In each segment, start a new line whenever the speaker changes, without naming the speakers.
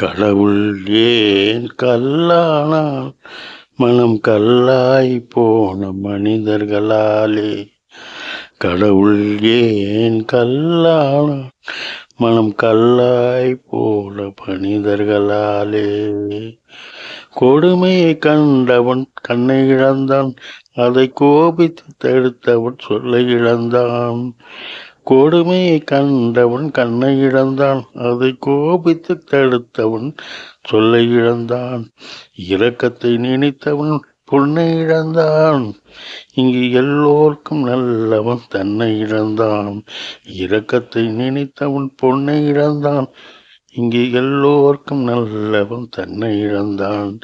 கடவுள் ஏன் கல்லானால் மனம் கல்லாய் போன மனிதர்களாலே? கடவுள் ஏன் கல்லானால் மனம் கல்லாய் போன மனிதர்களாலே? கொடுமையை கண்டவன் கண்ணை இழந்தான் அதை கோபித்து தடுத்தவன் சொல்ல இழந்தான். கொடுமையை கண்டவன் கண்ணை இழந்தான். அதை கோபித்து தடுத்தவன் சொல்லை இழந்தான். இரக்கத்தை நினைத்தவன் பொன்னை இழந்தான். இங்கு எல்லோருக்கும் நல்லவன் தன்னை இழந்தான். இரக்கத்தை நினைத்தவன் பொன்னை இழந்தான். இங்கு எல்லோருக்கும் நல்லவன் தன்னை இழந்தான்.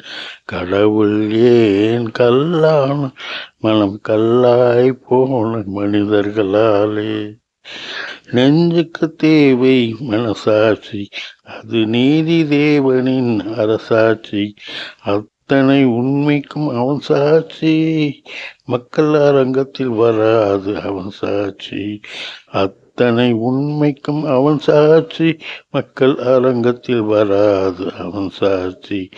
கடவுள் ஏன் கல்லான மனம் கல்லாய் போன மனிதர்களாலே? நெஞ்சுக்கு தேவை மனசாட்சி அது நீதி தேவனின் அரசாட்சி. அத்தனை உண்மைக்கும் அவன் சாட்சி. மக்கள் அரங்கத்தில் வராது அவன் சாட்சி. அத்தனை உண்மைக்கும் அவன் சாட்சி. மக்கள் அரங்கத்தில் வராது அவன் சாட்சி.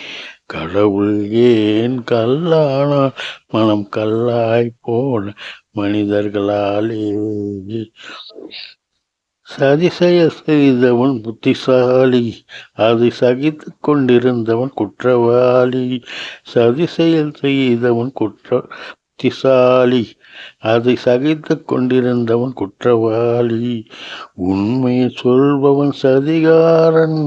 கடவுள் ஏன் கல்லானா மனம் கல்லாய் போன மனிதர்களாலே? சதி செயல் செய்தவன் புத்திசாலி அதை சகித்து கொண்டிருந்தவன் குற்றவாளி. சதிசெயல் செய்தவன் குற்ற புத்திசாலி அதை சகித்து கொண்டிருந்தவன் குற்றவாளி. உண்மையை சொல்பவன் சதிகாரன்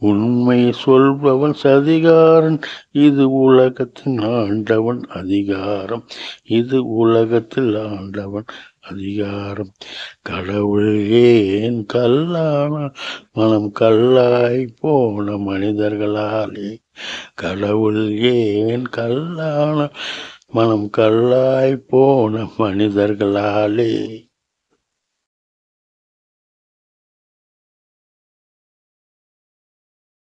உண்மையை சொல்பவன் சதிகாரன். இது உலகத்தின் ஆண்டவன் அதிகாரம் இது உலகத்தில் ஆண்டவன் அதிகாரம். கடவுள் ஏன் கல்லான மனம் கல்லாய் போன மனிதர்களாலே. கடவுள் ஏன் கல்லான மனம் கல்லாய் போன மனிதர்களாலே.